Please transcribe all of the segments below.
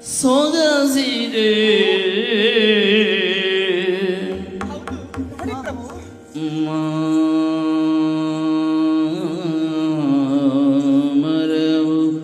쏟아지는 마음으로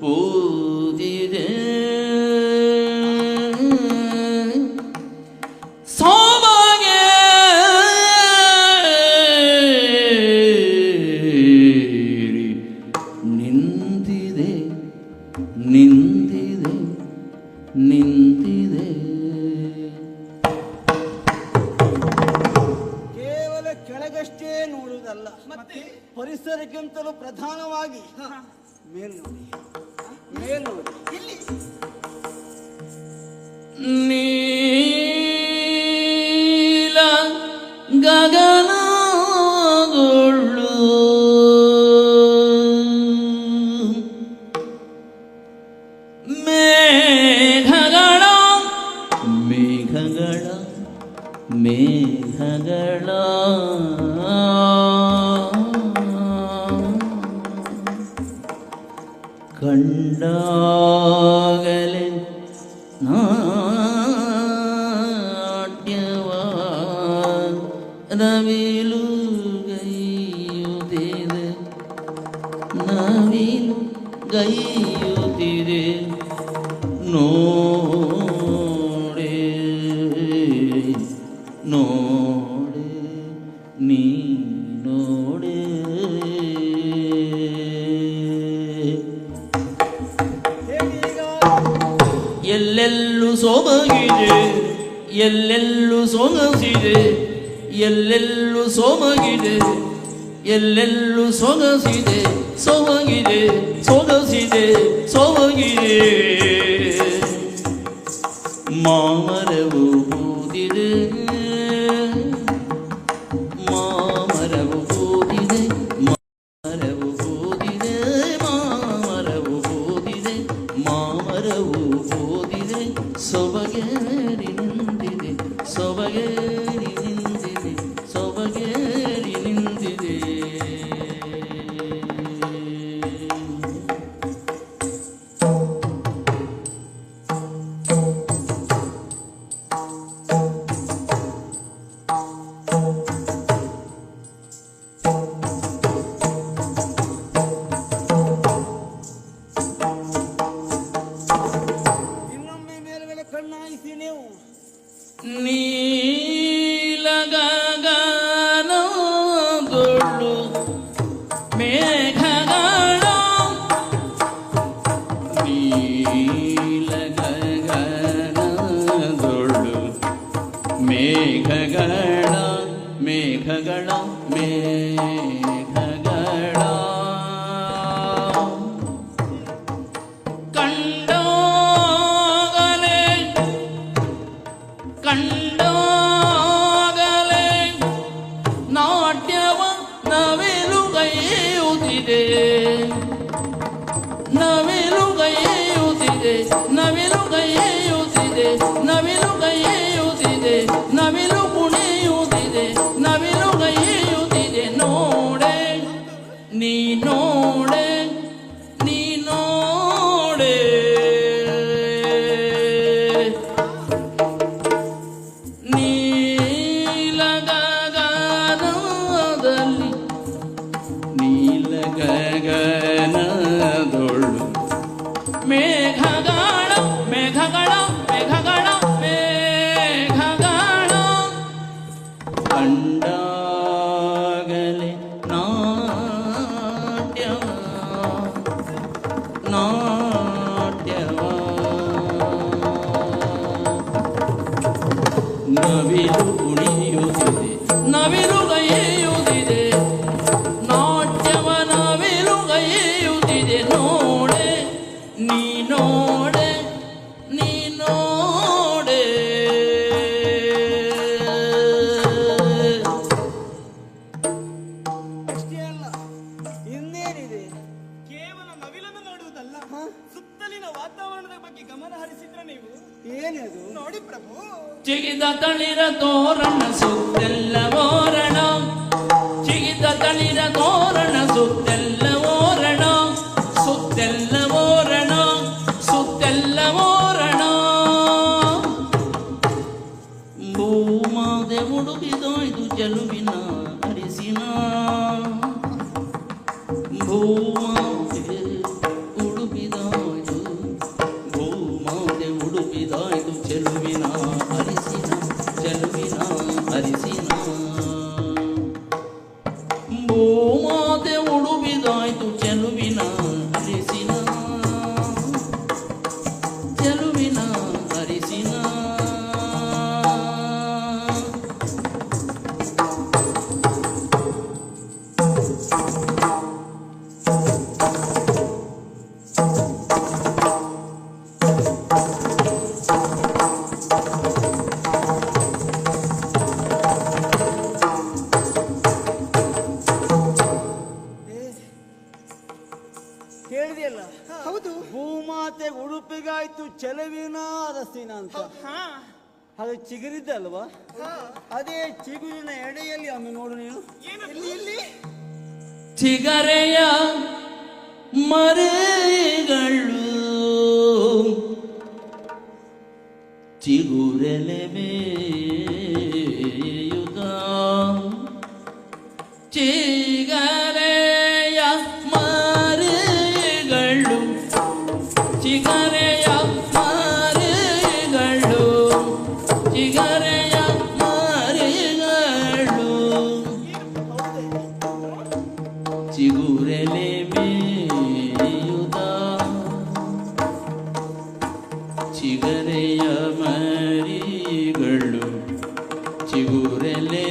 부디는 소망의 닌디네 닌 ನಿಂತಿದೆ. ಕೇವಲ ಕೆಳಗಷ್ಟೇ ನೋಡುವುದಲ್ಲ ಮತ್ತೆ ಪರಿಸರಕ್ಕಿಂತಲೂ ಪ್ರಧಾನವಾಗಿ ಮೇಲ್ ನೋಡಿ ನವಿಲು ಗೈಯುತ್ತಿದೆ ನೋಡೆ ಎಲ್ಲೆಲ್ಲೂ ಸೊಗಸಿದೆ ಸೊಗಿದೆ ಸೊಗಸಿದೆ ಸೊಮಗಿದೆ ಮಾಮರವು Hare ನವಿಲು ಕುಣಿಯುತ್ತಿದೆ ನವಿಲುಗೈಯುತ್ತಿದೆ ಚಿಗಿದ ತಳಿರ ತೋರಣ ಸುತ್ತೆಲ್ಲ ಓರಣ ಚಿಗಿದ ತಳಿರ ತೋರಣ ಸುತ್ತೆಲ್ಲ ಓರಣ ಸುತ್ತೆಲ್ಲ ಓರಣ ಸುತ್ತೆಲ್ಲ ಓರಣ ಭೂಮಾದೆ ಮುಡುಗಿದೋಯ್ದು ಚೆಲುವಿನ ಅರಿಸಿನ ಭೂಮಾದೆ ಉಡುಪಿದಾಯ್ದು ಭೂಮಾದೆ ಉಡುಪಿದಾಯ್ದು ಚೆಲುವಿನ ಅದು ಚಿಗುರಿದ್ದಲ್ವಾ ಅದೇ ಚಿಗುರಿನ ಎಡೆಯಲ್ಲಿ ಒಮ್ಮೆ ನೋಡು ನೀನು. ಇಲ್ಲಿ ಇಲ್ಲಿ. ಚಿಗರೆಯ ಮರೆಗಳು ಚಿಗುರೆಲೆ ಮೇಯುಗ ಚಿಗರೆಯ ಚಿಗರೆಯ ಮರಿಗಳು ಚಿಗುರೆಲೆ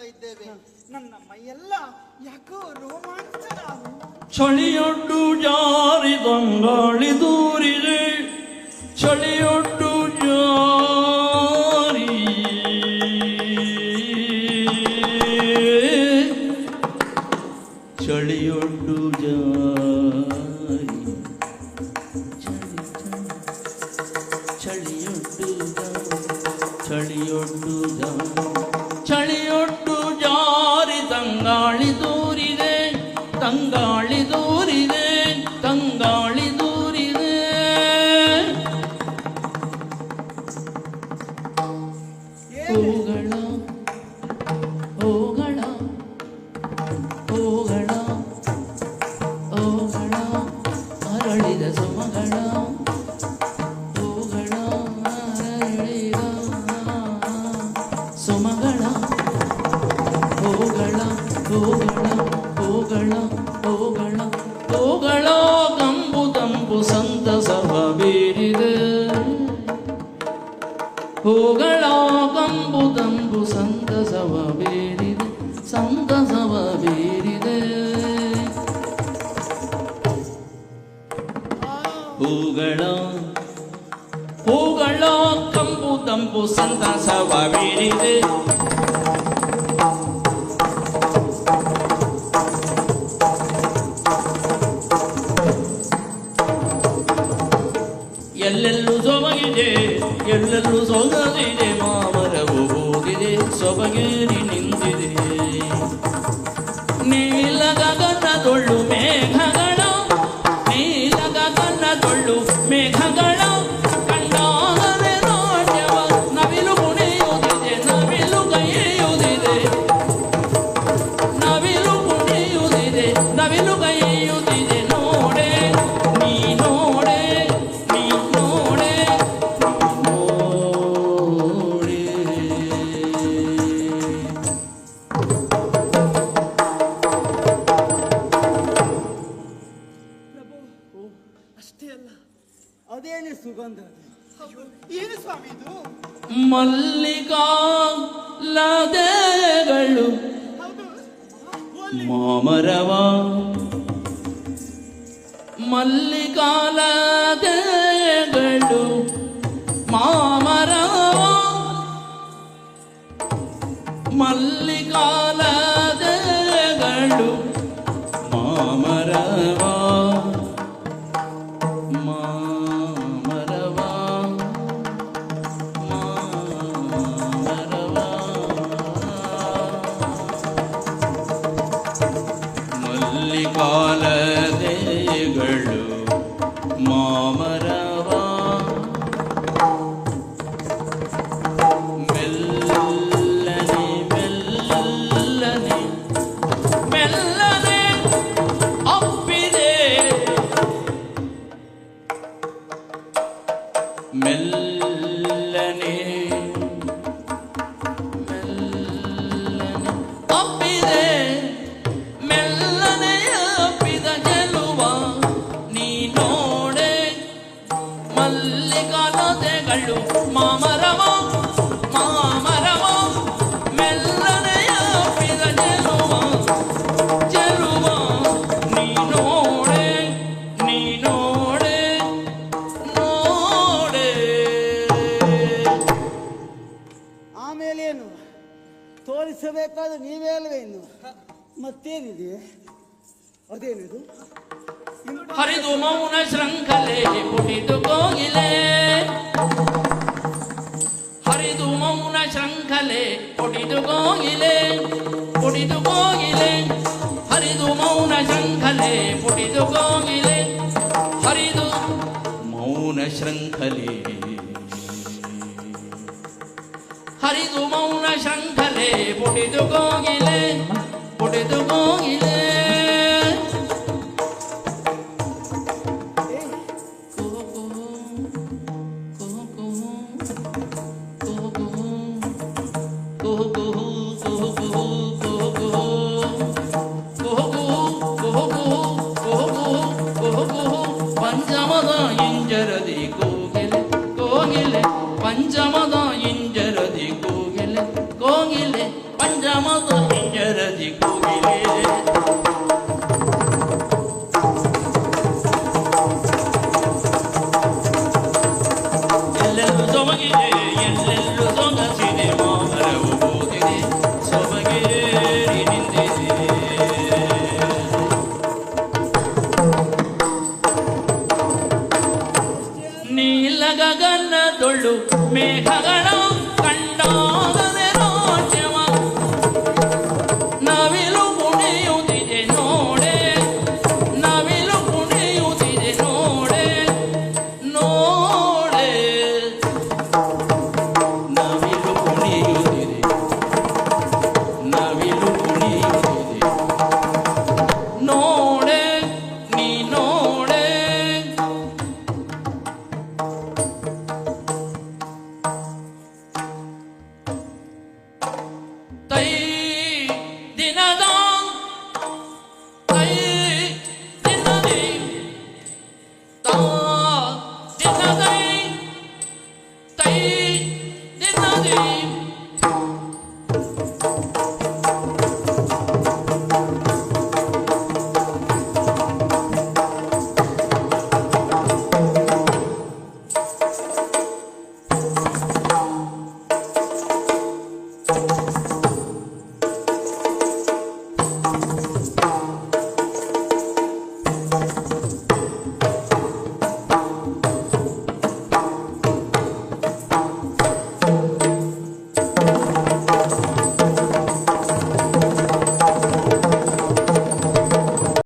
ನಲಿದಾಡ್ತಾ ಇದ್ದೇವೆ. ನನ್ನ ಮೈಯೆಲ್ಲ ಯಾಕೋ ರೋಮಾಂಚನ ಚಳಿಯೊಡ್ಡು ಜಾರಿ ದೂರಿದೆ. ಚಳಿಯೊಡ್ಡು ಹೂಗಳ ಹೋಗಳ ಹೋಗಳ ಹೂಗಳ ಕಂಬು ಸಂತಸವ ಬೀರಿದೆ. ಹೂಗಳ ಕಂಬು ತಂಬು ಸಂತಸವ ಸಂತಸವ ಸಂತಸವ 总 ಓಲಿ. ಮಾಮರವ ಮಲ್ಲಿಕಾಲದೆಗಳು ಮಾಮರವ ತೋರಿಸಬೇಕಾದ ನೀವೇ ಅಲ್ವೇ ಇನ್ನು? ಮತ್ತೇನಿದೆ? ಅದೇನಿದು? ಹರಿದು ಮೌನ ಶೃಂಖಲೆ ಪುಟಿದು ಕೋಗಿಲೆ. ಹರಿದು ಮೌನ ಶೃಂಖಲೆ ಪುಟಿದು ಕೋಗಿಲೆ. ಪುಟಿದು ಕೋಗಿಲೆ. ಹರಿದು ಮೌನ ಶೃಂಖಲೆ ಪುಟಿದು ಕೋಗಿಲೆ. ಹರಿದು ಮೌನ ಶೃಂಖಲೆ ಹರಿದು ಮೌನ ಶೃಂಖಲೆ കോകിലേ പൊടിതു കോകിലേ പൊടിതു കോകിലേ. പഞ്ചമത ഇഞ്ചരതി കോകിലെ കോകിലെ പഞ്ചമത ನೀಲ ಗಗನದೊಳ್ಳು ಮೇಘಗಳ